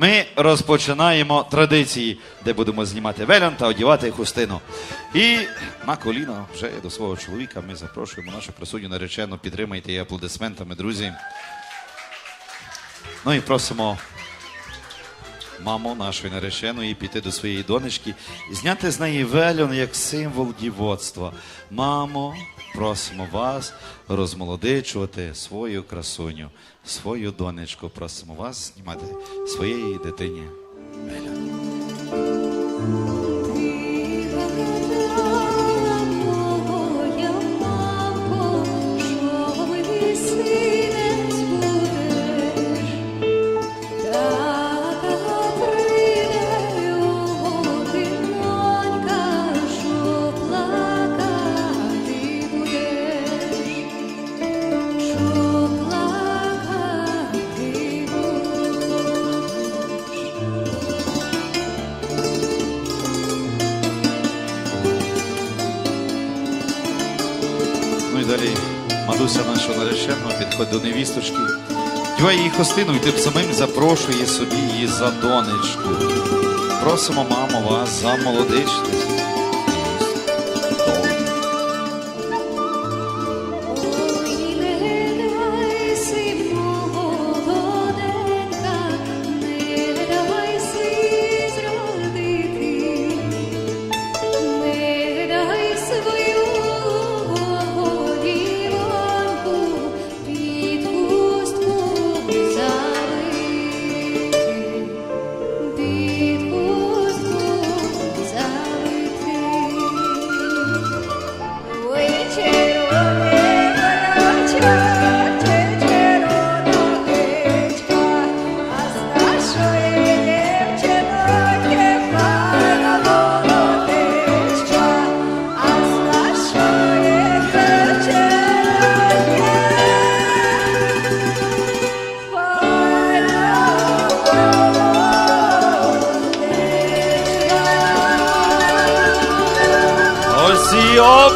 ми розпочинаємо традиції, де будемо знімати велян та одівати хустину. І на коліна вже до свого чоловіка ми запрошуємо нашу присутню наречену. Підтримайте її аплодисментами, друзі. Ну і просимо маму нашої нареченої піти до своєї донечки і зняти з неї вельон як символ дівоцтва. Мамо, просимо вас розмолодичувати свою красуню, свою донечку. Просимо вас знімати своєї дитині. Моя і далі Мадуся наша наречена підходить до невісточки. Діває її хостину і тим самим запрошує собі її за донечку. Просимо, мамо, вас за Ой,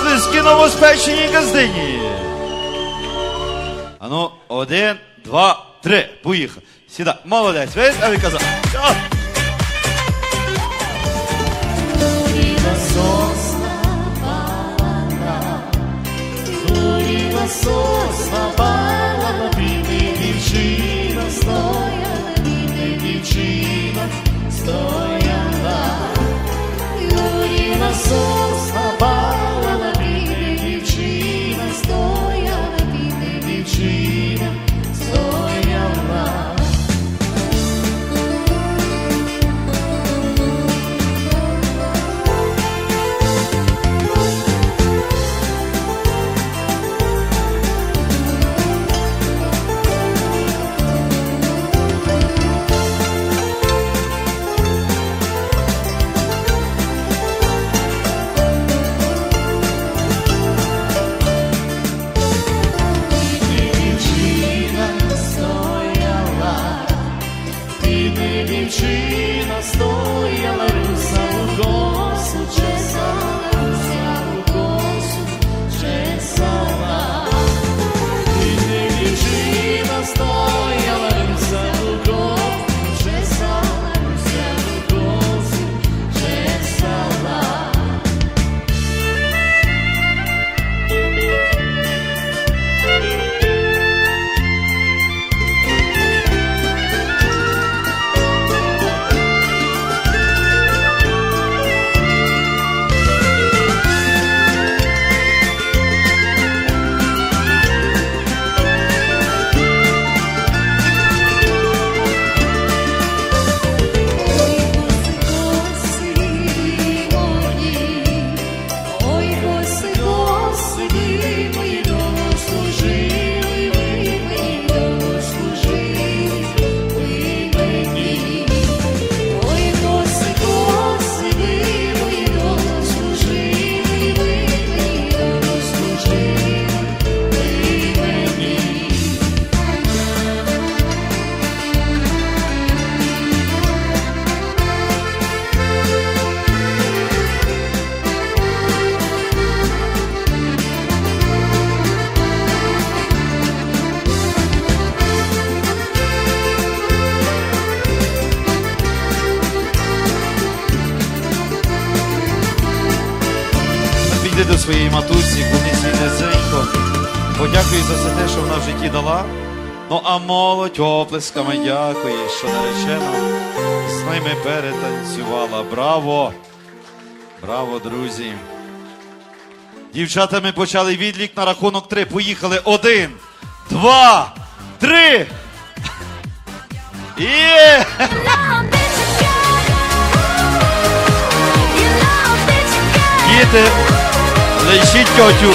оплески новоспеченій газдині. Ану, один, два, три. Поїхав. Сідай. Молодець. Весь, а казав. Сосна зуріла сосна балана, Піди до своєї матусі, кунись їй низенько. Подякуй за все те, що вона в житті дала. Ну а молодь оплесками дякує, що наречена з ними перетанцювала. Браво! Браво, друзі! Дівчата, ми почали відлік на рахунок три. Поїхали. Один, два, три. Є! Діти, лишіть тьотю.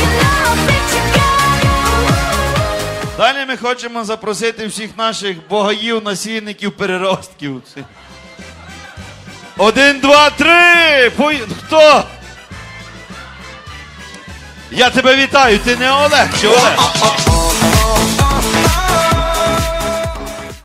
Далі ми хочемо запросити всіх наших богаїв, насільників, переростків. Один, два, три! Пої... Хто? Я тебе вітаю, ти не Олег чи Олег?